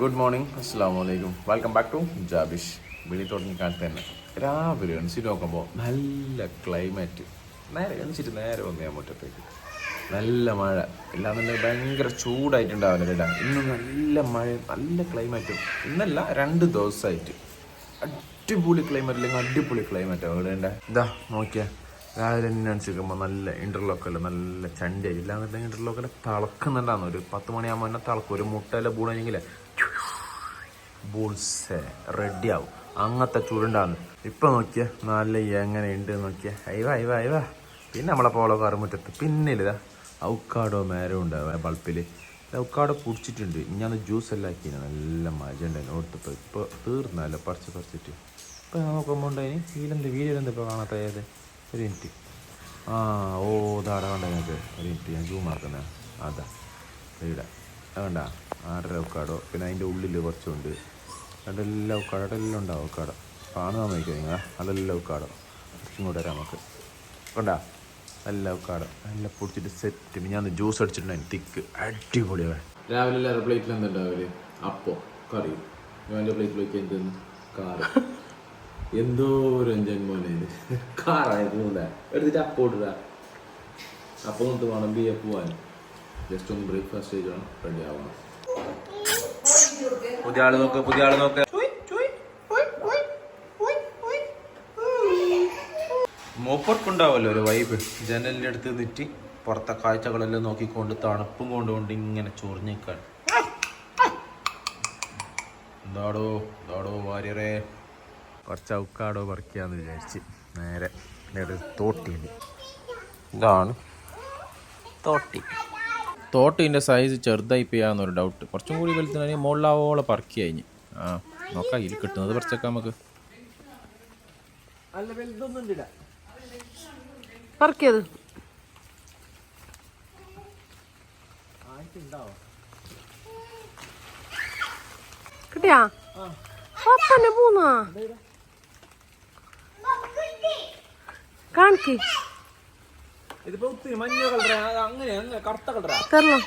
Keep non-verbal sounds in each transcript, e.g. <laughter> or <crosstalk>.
Good morning അസ്സാം വലൈക്കും welcome back to ജാബിഷ് വെളി കാലത്ത് തന്നെ രാവിലെ എണിച്ചിട്ട് നോക്കുമ്പോൾ നല്ല ക്ലൈമറ്റ് നേരെ എണിച്ചിട്ട് നേരെ വന്നു ഞാൻ മുറ്റത്തേക്ക്. നല്ല മഴ. ഇല്ലാന്നുണ്ടെങ്കിൽ ഭയങ്കര ചൂടായിട്ടുണ്ടാവില്ല ഇന്ന് നല്ല മഴ നല്ല ക്ലൈമറ്റും ഇന്നല്ല രണ്ട് ദിവസമായിട്ട് അടിപൊളി ക്ലൈമറ്റ് അല്ലെങ്കിൽ അടിപൊളി ക്ലൈമറ്റ് അവിടെ ഉണ്ട് ഇതാ നോക്കിയാൽ രാവിലെ തന്നെ അണിച്ചിരിക്കുമ്പോൾ നല്ല ഇന്റർലോക്കല്ല നല്ല ചണ്ടി. ഇല്ലാന്നുണ്ടെങ്കിൽ ഇന്റർലോക്കല്ല തിളക്കുന്നുണ്ടാകുന്ന ഒരു പത്ത് മണിയാകുമ്പോൾ തന്നെ തിളക്കും. ഒരു മുട്ടയിലെ ബൂണെങ്കിൽ ബോൾസ് റെഡി ആവും. അങ്ങനത്തെ ചുരുണ്ടാന്ന് ഇപ്പൊ നോക്കിയ നല്ല എങ്ങനെ ഉണ്ട് നോക്കിയ. അയവ അയവ അയവ. പിന്നെ നമ്മളെ പോളോ കറുമുറ്റത്ത് പിന്നെ ഇതാ ഔക്കാടോ മേരം ഉണ്ടാവുക ബൾപ്പിൽ ഔക്കാടോ കുടിച്ചിട്ടുണ്ട്. ഞാൻ ജ്യൂസ് എല്ലാം ആക്കി നല്ല മജ ഉണ്ടായിരുന്നു ഓർത്തപ്പോൾ ഇപ്പോൾ തീർന്നല്ലോ പറിച്ച് പറിച്ചിട്ട്. ഇപ്പം നോക്കുമ്പോൾ ഉണ്ടായിന് വീലെന്ത് വീലെന്ത് ഇപ്പോൾ കാണാത്ത? ഏത്? ഒരു മിനിറ്റ് ആ ഓ ഇതാടെ കണ്ടത് ഒരു മിനിറ്റ് ഞാൻ ജൂം മാർക്കുന്ന അതാ ഇവിടെ വേണ്ട. ആറര ഒക്കാടോ പിന്നെ അതിന്റെ ഉള്ളിൽ കുറച്ചുണ്ട്. അതെല്ലാം ഒക്കാടോ അതെല്ലാം ഉണ്ടാവും ഒക്കാടോ കാണുക നോക്കിയാൽ നിങ്ങൾ അതെല്ലാം ഒക്കാടോ ഇങ്ങോട്ട് വരാം നമുക്ക്. കൊണ്ടാ? നല്ല ഒക്കാടോ നല്ല പൊടിച്ചിട്ട് സെറ്റ് ഞാൻ ജ്യൂസ് അടിച്ചിട്ടുണ്ടായിരുന്നു തിക്ക്. അടിപൊളിയാണ്. രാവിലെ എല്ലാവരുടെ പ്ലേറ്റിൽ എന്തുണ്ടാവില്ലേ അപ്പോ കറി. എന്റെ പ്ലേറ്റിലേക്ക് എന്തെന്ന് കാറ്. <laughs> എന്തോ ഒരു ജന്മോനെ <laughs> കാറായത് എടുത്തിട്ട് അപ്പോട്ടിടാ അപ്പം കൊണ്ട് വേണം ബി എ പോവാൻ. ജസ്റ്റ് ഒന്ന് ബ്രേക്ക്ഫാസ്റ്റ് ചെയ്യണം റെഡി ആവണം പുതിയ ആൾ നോക്ക് പുതിയ ആൾ നോക്ക്. മൂപ്പർക്കുണ്ടാവല്ലോ ഒരു വൈബ് ജനലിന്റെ അടുത്ത് നിറ്റി പുറത്തെ കാഴ്ചകളെല്ലാം നോക്കിക്കൊണ്ട് തണുപ്പും കൊണ്ടുകൊണ്ട് ഇങ്ങനെ ചൊറിഞ്ഞിക്കാൻ എന്താടോ എന്താടോ വാര്യറേ കുറച്ച് ഔക്കാടോ പറിക്കാന്ന് വിചാരിച്ച് നേരെ നേരെ തോട്ടിയിൽ ഇതാണ് തോട്ടി. തോട്ടിന്റെ സൈസ് ചെറുതായി പോയാന്നൊരു ഡൗട്ട് കുറച്ചും കൂടി വലുതാണെങ്കിൽ മുകളിലാവോളം പറക്കി കഴിഞ്ഞ്. ആ നോക്കാം ഇതിൽ കിട്ടുന്നത് പറിച്ചേക്കാം നമുക്ക്. പറക്കിയത് കിട്ടിയാ? അപ്പന്നെ പോന്നാ? കാണിക്ക്. ഇതിപ്പോ ഒത്തിരി മഞ്ഞ കളറാ. അങ്ങനെ അങ്ങനെ കറുത്ത കളറാ. തരലോ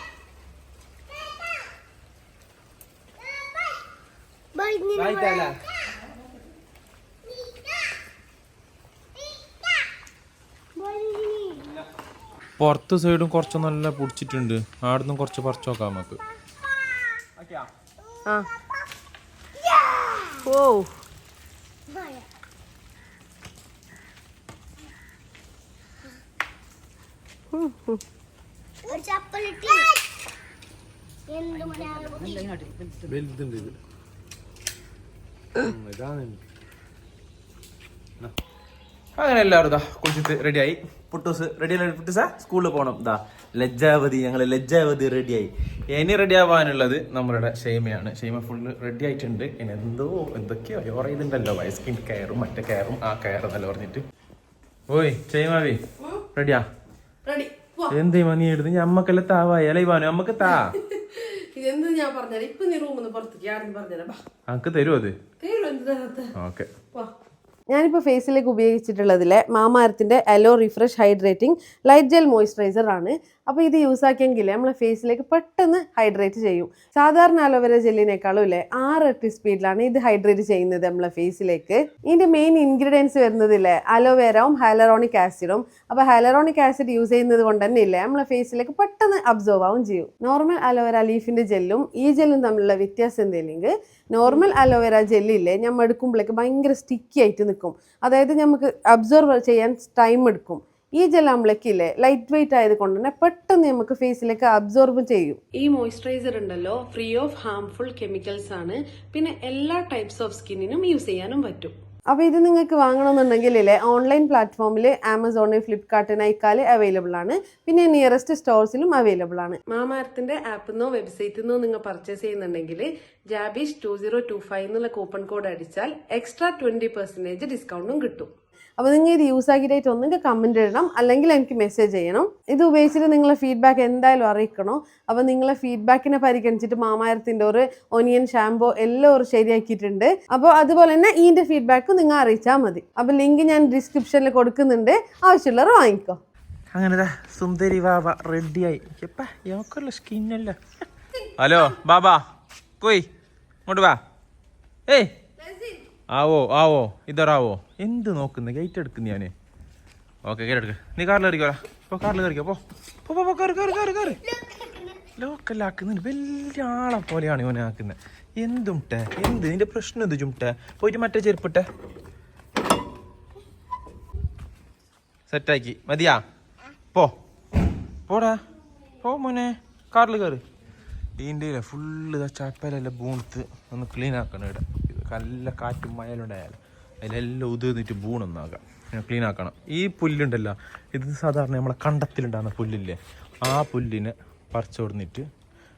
പുറത്ത് സൈഡും കുറച്ച് നല്ല പൊടിച്ചിട്ടുണ്ട്. ആടുന്നും കുറച്ച് പറിച്ചു നോക്കാം നമുക്ക്. ആ. ഓ ഒരു ചപ്പലിട്ട് എന്ത് മലയാളം അങ്ങനെ എല്ലാവരും ഇതാ കുളിച്ചിട്ട് റെഡിയായി പുട്ടൂസ് റെഡി അല്ലേ പുട്ടൂസ? സ്കൂളിൽ പോകണം ഇതാ ലജ്ജാവതി ഞങ്ങൾ ലജ്ജാവതി റെഡിയായി ഇനി റെഡി ആവാനുള്ളത് നമ്മളുടെ ഷെയ്മയാണ്. ഷെയ്മ ഫുള്ള് റെഡി ആയിട്ടുണ്ട്. ഇനി എന്തോ എന്തൊക്കെയോ യോർ ചെയ്തിട്ടുണ്ടല്ലോ കയറും മറ്റേ കെയറും ആ കയറും എന്നല്ല പറഞ്ഞിട്ട്. ഓയ് ഷെയ്മാവി റെഡിയാ റെഡി എന്തേ മണി എടുത്ത് ഞമ്മക്കെല്ലാം താവായി. അല്ലേ ഇവാനു? നമ്മക്ക് താ. ഇതെന്ത് ഞാൻ പറഞ്ഞുതരാം ഇപ്പൊ നീ റൂമിൽ നിന്ന് പുറത്തേക്ക് ആരെന്ന് പറഞ്ഞുതരാം അനക്ക് തരുമോ അത്? എന്ത് ഓക്കെ. ഞാനിപ്പോൾ ഫേസിലേക്ക് ഉപയോഗിച്ചിട്ടുള്ളതിലെ മാമാരത്തിന്റെ aloe refresh hydrating light gel moisturiser ആണ്. അപ്പോൾ ഇത് യൂസ് ആക്കിയെങ്കിൽ നമ്മളെ ഫേസിലേക്ക് പെട്ടെന്ന് ഹൈഡ്രേറ്റ് ചെയ്യും. സാധാരണ അലോവേര ജെല്ലിനേക്കാളും ഇല്ലേ ആറെട്ട് സ്പീഡിലാണ് ഇത് ഹൈഡ്രേറ്റ് ചെയ്യുന്നത് നമ്മളെ ഫേസിലേക്ക് ഇതിന്റെ മെയിൻ ഇൻഗ്രീഡിയൻസ് വരുന്നതില്ലേ അലോവേരവും ഹൈലറോണിക് ആസിഡും അപ്പോൾ ഹൈലറോണിക് ആസിഡ് യൂസ് ചെയ്യുന്നത് കൊണ്ട് തന്നെ ഇല്ലേ നമ്മളെ ഫേസിലേക്ക് പെട്ടെന്ന് അബ്സോർവ് ആവും ചെയ്യും. നോർമൽ അലോവേര ലീഫിന്റെ ജെല്ലും ഈ ജെല്ലും തമ്മിലുള്ള വ്യത്യാസം എന്തെങ്കിലും നോർമൽ അലോവേര ജെല്ലില്ലേ നമ്മൾ എടുക്കുമ്പോഴേക്ക് ഭയങ്കര സ്റ്റിക്കി ആയിട്ട് നിൽക്കും അതായത് നമുക്ക് അബ്സോർവ് ചെയ്യാൻ ടൈം എടുക്കും. ഈ ജെൽ ആകുമ്പോഴേക്കില്ലേ ലൈറ്റ് വെയിറ്റ് ആയതുകൊണ്ട് തന്നെ പെട്ടെന്ന് നമുക്ക് ഫേസിലേക്ക് അബ്സോർബ് ചെയ്യും. ഈ മോയ്സ്ചറൈസർ ഉണ്ടല്ലോ ഫ്രീ ഓഫ് ഹാംഫുൾ കെമിക്കൽസ് ആണ്. പിന്നെ എല്ലാ ടൈപ്സ് ഓഫ് സ്കിന്നിനും യൂസ് ചെയ്യാനും പറ്റും. അപ്പോൾ ഇത് നിങ്ങൾക്ക് വാങ്ങണമെന്നുണ്ടെങ്കിൽ ഇല്ലേ ഓൺലൈൻ പ്ലാറ്റ്ഫോമിൽ ആമസോണിൽ ഫ്ലിപ്കാർട്ട് നൈക്കാൽ അവൈലബിൾ ആണ്. പിന്നെ നിയറസ്റ്റ് സ്റ്റോഴ്സിലും അവൈലബിൾ ആണ്. മാമാരത്തിന്റെ ആപ്പിൽ നിന്നോ വെബ്സൈറ്റിൽ നിന്നോ നിങ്ങൾ പർച്ചേസ് ചെയ്യുന്നുണ്ടെങ്കിൽ Jabeesh two zero two five എന്നുള്ള കൂപ്പൺ കോഡ് അടിച്ചാൽ എക്സ്ട്രാ ട്വന്റി പെർസെന്റേജ് ഡിസ്കൗണ്ടും കിട്ടും. അപ്പോൾ നിങ്ങൾ ഇത് യൂസ് ആക്കിയിട്ട് ഒന്നെങ്കിൽ കമന്റ് ഇടണം. അല്ലെങ്കിൽ എനിക്ക് മെസ്സേജ് ചെയ്യണം. ഇത് ഉപയോഗിച്ചിട്ട് നിങ്ങളെ ഫീഡ്ബാക്ക് എന്തായാലും അറിയിക്കണം? അപ്പോൾ നിങ്ങളെ ഫീഡ്ബാക്കിനെ പരിഗണിച്ചിട്ട് മാമാരത്തിന്റെ ഒരു ഒനിയൻ ഷാമ്പോ എല്ലാം ഒരു ശരിയാക്കിയിട്ടുണ്ട്. അപ്പോൾ അതുപോലെ തന്നെ ഇതിന്റെ ഫീഡ്ബാക്കും നിങ്ങൾ അറിയിച്ചാൽ മതി. അപ്പോൾ ലിങ്ക് ഞാൻ ഡിസ്ക്രിപ്ഷനിൽ കൊടുക്കുന്നുണ്ട്. ആവശ്യമുള്ളവർ വാങ്ങിക്കോ. അങ്ങനെ സുന്ദരി വാവ റെഡിയായി എപ്പാ യോക്കുള്ള സ്കിന്നല്ല ഹലോ ബാബാ കോയി ഇങ്ങോട്ട് വാ. ഏയ് ആവോ ആവോ ഇതറാവോ എന്ത് നോക്കുന്നു? ഗേറ്റ് എടുക്കുന്ന ഞാൻ. ഓക്കെ ഗേറ്റ് എടുക്ക. നീ കാറിൽ കയറിക്കോടാ പോ കാറിൽ കയറിക്കോ പോ. പോ പോ, വലിയ ആളെ പോലെയാണ് ഇവനെ ആക്കുന്നത് എന്തും ടേ എന്ത്? നിന്റെ പ്രശ്നം എന്ത് ചുമട്ടെ പോയിട്ട് മറ്റേ ചെരുപ്പിട്ടെ സെറ്റാക്കി മതിയാ? പോ. പോടാ. പോ മോനെ. കാറിൽ കയറി ഇതിന്റെ ഫുള്ള് ചാപ്പലല്ല ബൂണത്ത് ഒന്ന് ക്ലീൻ ആക്കണം ഇവിടെ. നല്ല കാറ്റും മയലുണ്ടായാലും അതിലെല്ലാം ഉതിർന്നിട്ട് ബൂണൊന്നാകാം ക്ലീൻ ആക്കണം. ഈ പുല്ലുണ്ടല്ലോ ഇത് സാധാരണ നമ്മളെ കണ്ടത്തിലുണ്ടാകുന്ന പുല്ലില്ലേ ആ പുല്ലിനെ പറിച്ചോടുന്നിട്ട്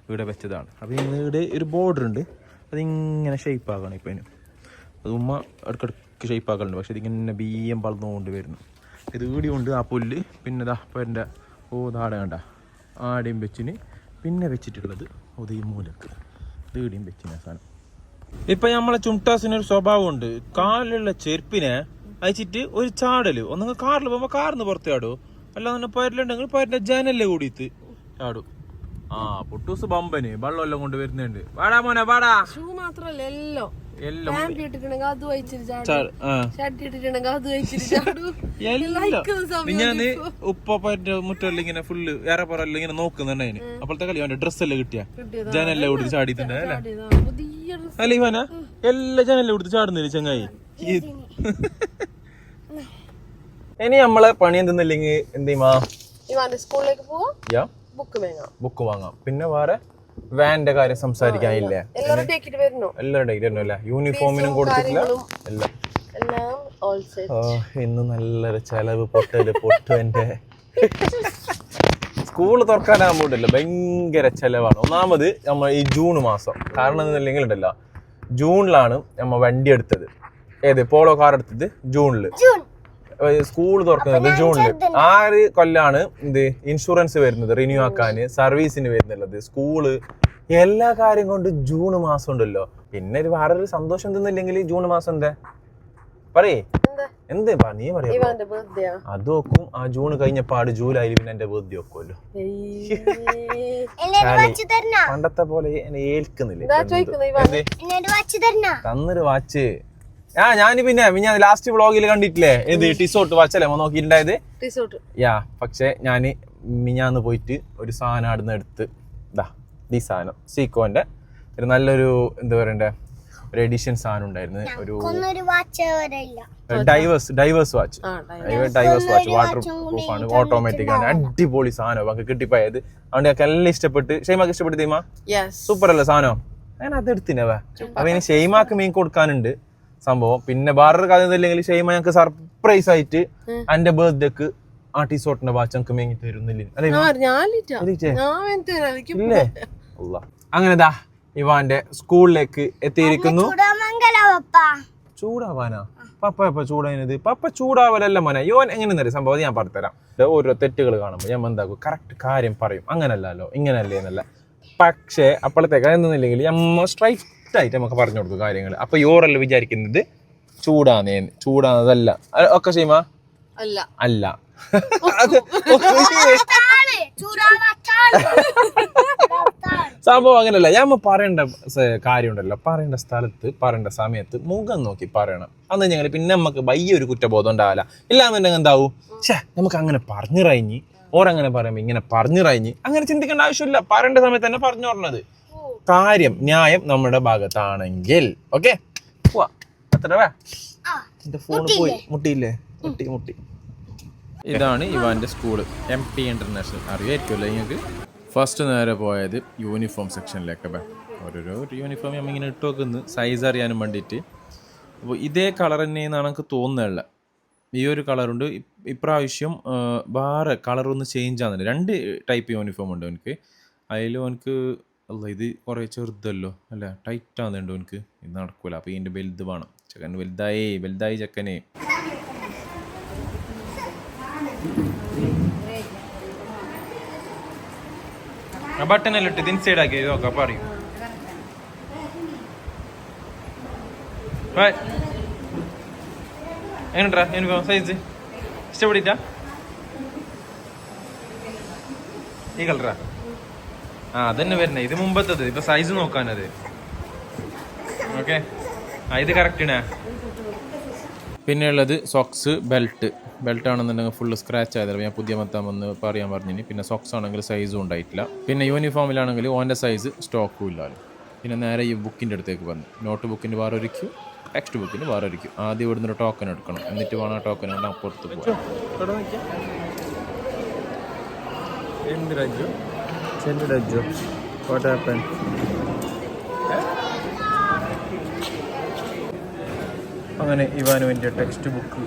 ഇവിടെ വെച്ചതാണ്. അപ്പോൾ ഇവിടെ ഒരു ബോർഡർ ഉണ്ട്. അതിങ്ങനെ ഷേപ്പ് ആക്കണം ഇപ്പം അതിന്. അത് ഉമ്മ ഇടയ്ക്കിടയ്ക്ക് ഷേപ്പ് ആക്കലുണ്ട്. പക്ഷെ ഇതിങ്ങനെ ബീയം വളർന്നുകൊണ്ട് വരുന്നു. ഇത് ഈടിയുണ്ട് ആ പുല്ല്. പിന്നെ ദാ അപ്പം എന്റെ ഓ ദാട കണ്ട. ആടെയും വെച്ചിന് പിന്നെ വെച്ചിട്ടുള്ളത് ഒതീ മൂലക്ക്. ഇത് ഈടിയും വെച്ചിന് സാധനം. ഇപ്പൊ നമ്മളെ ചുമട്ടാസിന് ഒരു സ്വഭാവമുണ്ട്. കാലിലുള്ള ചെരുപ്പിനെ അയച്ചിട്ട് ഒരു ചാടൽ. ഒന്നെങ്കിൽ കാറിൽ പോകുമ്പോ കാറിന്ന് പുറത്ത് ചാടൂ അല്ലാതെ പയറിലുണ്ടെങ്കിൽ പയറിന്റെ ജനലിലെ കൂടിയിട്ട് ചാടും. ആ പൊട്ടൂസ് ബമ്പന്. വെള്ളം എല്ലാം കൊണ്ട് വരുന്നുണ്ട്. വാടാ മോനെ വാടാ. ഷൂ മാത്രല്ല എല്ലാം. ഞാൻ ഉപ്പന്റെ മുറ്റെല്ലാം ഇങ്ങനെ ഫുള്ള് ഏറെപ്പുറെല്ലാം ഇങ്ങനെ നോക്കുന്നുണ്ട് അതിന്. അപ്പോഴത്തെ കളി അവന്റെ ഡ്രസ്സെല്ലാം കിട്ടിയ? കിട്ടിയതാ. കൂടി ചാടിയിട്ടുണ്ടായല്ലേ ചാടിയിട്ടുണ്ട് അല്ലേ ഇവന? എല്ലാ ചാനലും എടുത്ത് ചാടുന്നില്ല ചങ്ങായി. ഇനി നമ്മളെ പണി എന്തെന്നില്ലെങ്കിൽ എന്ത് ചെയ്യുമാ ഇവാന്റെ സ്കൂളിലേക്ക് പോവാ. യാ. ബുക്ക് വാങ്ങാം. ബുക്ക് വാങ്ങാം. പിന്നെ വേറെ? വാന്റെ കാര്യം സംസാരിക്കാനില്ലേ? എല്ലാം റെഡി ആക്കിട്ട് വരുന്നോ. എല്ലാവരുടെ ഇല്ല യൂണിഫോമിനും കൊടുത്തിട്ടില്ല? എല്ലാം. ഇന്ന് നല്ലൊരു ചെലവ് പൊട്ടൽ പൊട്ടു എന്റെ <laughs> സ്കൂൾ തുറക്കാനാകുമ്പോണ്ടല്ലോ ഭയങ്കര ചെലവാണ്. ഒന്നാമത് നമ്മൾ ഈ ജൂൺ മാസം. കാരണം എന്നല്ലെങ്കിൽ ഉണ്ടല്ലോ ജൂണിലാണ് നമ്മ വണ്ടി എടുത്തത്. ഏത്? പോളോ കാർ എടുത്തത് ജൂണിൽ. സ്കൂൾ തുറക്കുന്നത് ജൂണിൽ. ആറ് കൊല്ലാണ് ഇത്? ഇൻഷുറൻസ് വരുന്നത് റിന്യൂ ആക്കാന് സർവീസിന് വരുന്നുള്ളത് സ്കൂൾ. എല്ലാ കാര്യം കൊണ്ട് ജൂൺ മാസം ഉണ്ടല്ലോ. പിന്നെ ഒരു വേറൊരു സന്തോഷം എന്തെന്നില്ലെങ്കിൽ ജൂൺ മാസം എന്താ? പറയേ. എന്താ? എന്തേ പാ നീ പറയാ. അത് നോക്കും ആ ജൂൺ കഴിഞ്ഞപ്പാട് ജൂലൈയിൽ പിന്നെ എന്റെ ബർത്ത്ഡേ ഒക്കുമല്ലോ പണ്ടത്തെ പോലെ എന്നെ ഏൽക്കുന്നില്ല. ഇതാ ചോദിക്കുന്നു ഇവാൻ എന്തേ? എന്നോട് വച്ച് തന്നൊരു വാച്ച് ആ ഞാൻ പിന്നെ ഞാൻ ലാസ്റ്റ് വ്ളോഗിൽ കണ്ടിട്ടില്ലേ? ഏത് ടിസോട്ട് വാച്ചല്ലേ നോക്കിയിട്ടുണ്ടായത്? യാ പക്ഷെ ഞാൻ മിഞ്ഞാന്ന് പോയിട്ട് ഒരു സാധനം അവിടുന്ന് എടുത്ത് ഇതാ ഈ സാധനം. സീക്കോന്റെ ഒരു നല്ലൊരു എന്താ പറയണ്ടേ? ഒരു എഡിഷൻ സാധനം ഉണ്ടായിരുന്നു ഒരു divers divers watch divers watch waterproof ആണ്. ഓട്ടോമാറ്റിക് ആണ്. അടിപൊളി സാധനം നമുക്ക് കിട്ടിപ്പോയത്. അതുകൊണ്ട് ഞങ്ങൾക്ക് എല്ലാം ഇഷ്ടപ്പെട്ട്. ഷെയ്മാക്ക് ഇഷ്ടപ്പെട്ട് തീമാ യെസ് സൂപ്പർ അല്ലേ സാധനം? ഞാൻ അത് എടുത്തിനവ അപ്പൊ ഇനി ഷെയ്മാക്ക് മീൻ കൊടുക്കാനുണ്ട് സംഭവം. പിന്നെ വേറൊരു കഥ ഇല്ലെങ്കിൽ ഷെയ്മ ഞങ്ങൾക്ക് സർപ്രൈസ് ആയിട്ട് എന്റെ ബർത്ത്ഡേക്ക് ആ ടീസോട്ടിന്റെ വാച്ച് ഞങ്ങൾക്ക് മേങ്ങി തരുന്നില്ല അങ്ങനെ ദാ. ഇവാന്റെ സ്കൂളിലേക്ക് എത്തിയിരിക്കുന്നു. ചൂടാവാനാ? പപ്പ എപ്പ ചൂടായത് പപ്പ ചൂടാവലല്ല മോനെ. യോൻ എങ്ങനെ സംഭവം? ഞാൻ പറഞ്ഞുതരാം. ഓരോ തെറ്റുകൾ കാണുമ്പോൾ ഞാൻ എന്താക്കും കറക്റ്റ് കാര്യം പറയും. അങ്ങനല്ലല്ലോ. ഇങ്ങനല്ലേ എന്നല്ല. പക്ഷേ അപ്പോഴത്തേക്ക് എന്തെന്നില്ലെങ്കിൽ നമ്മ സ്ട്രൈറ്റ് ആയിട്ട് നമുക്ക് പറഞ്ഞു കൊടുക്കും കാര്യങ്ങൾ അപ്പൊ യോറല്ല വിചാരിക്കുന്നത് ചൂടാന്നേ ചൂടാന്നതല്ല. ഒക്കെ ചെയ്യുമ? അല്ല. അല്ല. അത് <laughs> സംഭവം അങ്ങനെയല്ല ഞാൻ പറയേണ്ട കാര്യമുണ്ടല്ലോ. പറയേണ്ട സ്ഥലത്ത് പറയേണ്ട സമയത്ത് മുഖം നോക്കി പറയണം. അന്ന് ഞങ്ങൾ പിന്നെ നമുക്ക് വയ്യ ഒരു കുറ്റബോധം ഉണ്ടാവില്ല. ഇല്ലാന്നുണ്ടെങ്കിൽ എന്താവും? ഛേ നമുക്ക് അങ്ങനെ പറഞ്ഞു കഴിഞ്ഞ് ഓരങ്ങനെ പറയുമ്പോൾ ഇങ്ങനെ പറഞ്ഞു കഴിഞ്ഞ് അങ്ങനെ ചിന്തിക്കേണ്ട ആവശ്യമില്ല. പറയേണ്ട സമയത്ത് തന്നെ പറഞ്ഞു പറഞ്ഞത്. കാര്യം ന്യായം നമ്മുടെ ഭാഗത്താണെങ്കിൽ. ഓക്കെ? പോവാ. അത്ര വേ. എന്റെ ഫോൺ പോയി. മുട്ടിയില്ലേ? മുട്ടി മുട്ടി. ഇതാണ് ഇവാന്റെ സ്കൂൾ. എം പി ഇന്റർനാഷണൽ അറിയായിരിക്കുമല്ലോ നിങ്ങൾക്ക്? ഫസ്റ്റ് നേരെ പോയത് യൂണിഫോം സെക്ഷനിലേക്ക് ബേ. ഓരോരോ യൂണിഫോം നമ്മൾ ഇങ്ങനെ ഇട്ട് വെക്കുന്നു. സൈസ് അറിയാനും വേണ്ടിയിട്ട്. അപ്പോൾ ഇതേ കളർ തന്നെയെന്നാണ് എനിക്ക് തോന്നുന്നില്ല ഈ ഒരു കളറുണ്ട് ഇപ്- ഇപ്രാവശ്യം വേറെ കളറൊന്ന് ചേഞ്ച് ആകുന്നുണ്ട് രണ്ട് ടൈപ്പ് യൂണിഫോം ഉണ്ട് എനിക്ക് അതിൽ എനിക്ക് അല്ല ഇത് കുറേ ചെറുതല്ലോ അല്ല? ടൈറ്റ് ആകുന്നുണ്ട് എനിക്ക് ഇത് നടക്കൂല. അപ്പോൾ ഇതിന്റെ വലുത് വേണം. ചെക്കൻ വലുതായേ വലുതായി ചെക്കനെ. ആ ബട്ടൺ എല്ലാം ഇട്ട് ഇൻസൈഡ് ആക്കി നോക്കാം പറയും എങ്ങനെട്ടാ യൂണിഫോം സൈസ് ഇഷ്ടപ്പെട്ടിട്ടാ ഈ കളറാ ആ? അതന്നെ വരുന്നേ. ഇത് മുമ്പത്തത്. ഇപ്പൊ സൈസ് നോക്കാനത്. ഓക്കെ ഇത് കറക്റ്റ് പിന്നെ ഉള്ളത് സോക്സ് ബെൽറ്റ് ബെൽറ്റ് ആണെന്നുണ്ടെങ്കിൽ ഫുള്ള് സ്ക്രാച്ച് ആയതല്ല ഞാൻ പുതിയ മത്താൻ വന്ന് പറയാൻ പറഞ്ഞിനി. പിന്നെ സോക്സ് ആണെങ്കിൽ സൈസും ഉണ്ടായിട്ടില്ല. പിന്നെ യൂണിഫോമിലാണെങ്കിൽ ഓന്റെ സൈസ് സ്റ്റോക്കും ഇല്ലല്ലോ പിന്നെ നേരെ ഈ ബുക്കിന്റെ അടുത്തേക്ക് വന്നു. നോട്ട് ബുക്കിന്റെ വേറെ ഒരു ക്യൂ ടെക്സ്റ്റ് ബുക്കിന് വേറെ ഒരു ക്യൂ ആദ്യം ഇവിടുന്ന് ഒരു ടോക്കൺ എടുക്കണം. എന്നിട്ട് വേണം ആ ടോക്കൺ കൊണ്ട് അപ്പുറത്ത് പോകാം അങ്ങനെ ഇവാനുവിന്റെ ടെക്സ്റ്റ് ബുക്ക്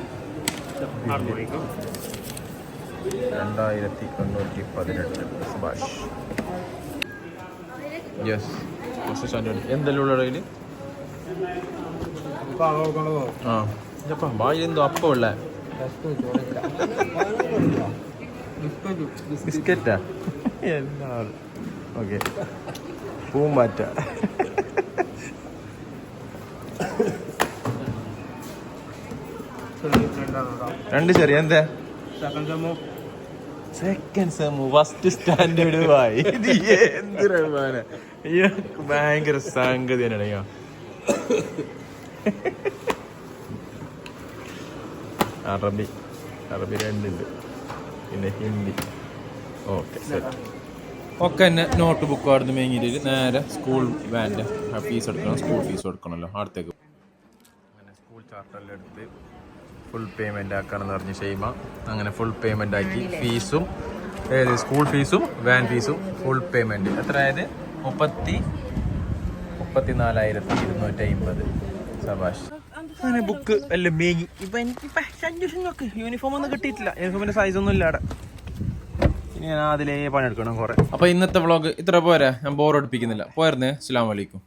രണ്ടായിരത്തി എണ്ണൂറ്റി പതിനെട്ട് സുഭാഷ് യെസ് എന്തെല്ലാം ഉള്ള ആ. ഇതപ്പാ അപ്പം ഉള്ള? ബിസ്ക്കറ്റാ ഓക്കെ പൂമ്പാറ്റ. രണ്ട് ചെറിയ എന്താ? സെക്കൻഡ് സെമു ഫസ്റ്റ് സ്റ്റാൻഡേർഡ് വായി ഇത് എന്ത് റഹ്മാന. അയ്യോ ഭയങ്കര സംഗതി തന്നെയാണ്. അറബി. അറബി രണ്ടുണ്ട്. പിന്നെ ഹിന്ദി. ഓക്കെ സെറ്റ് ഒക്കെ തന്നെ നോട്ട് ബുക്ക് അവിടുന്ന് മേങ്ങിയിട്ട് നേരെ സ്കൂൾ വാന്റെ ഫീസ് എടുക്കണം. സ്കൂൾ ഫീസ് എടുക്കണമല്ലോ അടുത്തേക്ക്. അങ്ങനെ സ്കൂൾ ചാർട്ടെല്ലാം എടുത്ത് ഫുൾ പേയ്മെന്റ് ആക്കാണെന്ന് പറഞ്ഞ് ഷെയ്മ. അങ്ങനെ ഫുൾ പേയ്മെന്റ് ആക്കി. ഫീസും ഏത് സ്കൂൾ ഫീസും വാൻ ഫീസും ഫുൾ പേയ്മെന്റ് എത്ര ആയത് മുപ്പത്തി മുപ്പത്തി നാലായിരത്തി ഇരുന്നൂറ്റി അമ്പത് സബാഷ് അങ്ങനെ ബുക്ക് എല്ലാം മേങ്ങി ഇപ്പം എനിക്ക് അന്വേഷണം നോക്ക് യൂണിഫോം ഒന്നും കിട്ടിയിട്ടില്ല. യൂണിഫോമിന്റെ സൈസ് ഒന്നും ഇല്ല അവിടെ. ഇനി ഞാൻ അതിലേ പണിയെടുക്കണം കുറെ. അപ്പോൾ ഇന്നത്തെ വ്ളോഗ് ഇത്ര പോരാ? ഞാൻ ബോർ ഓടിപ്പിക്കുന്നില്ല പോയിരുന്നേ? അസ്സാം വലൈക്കും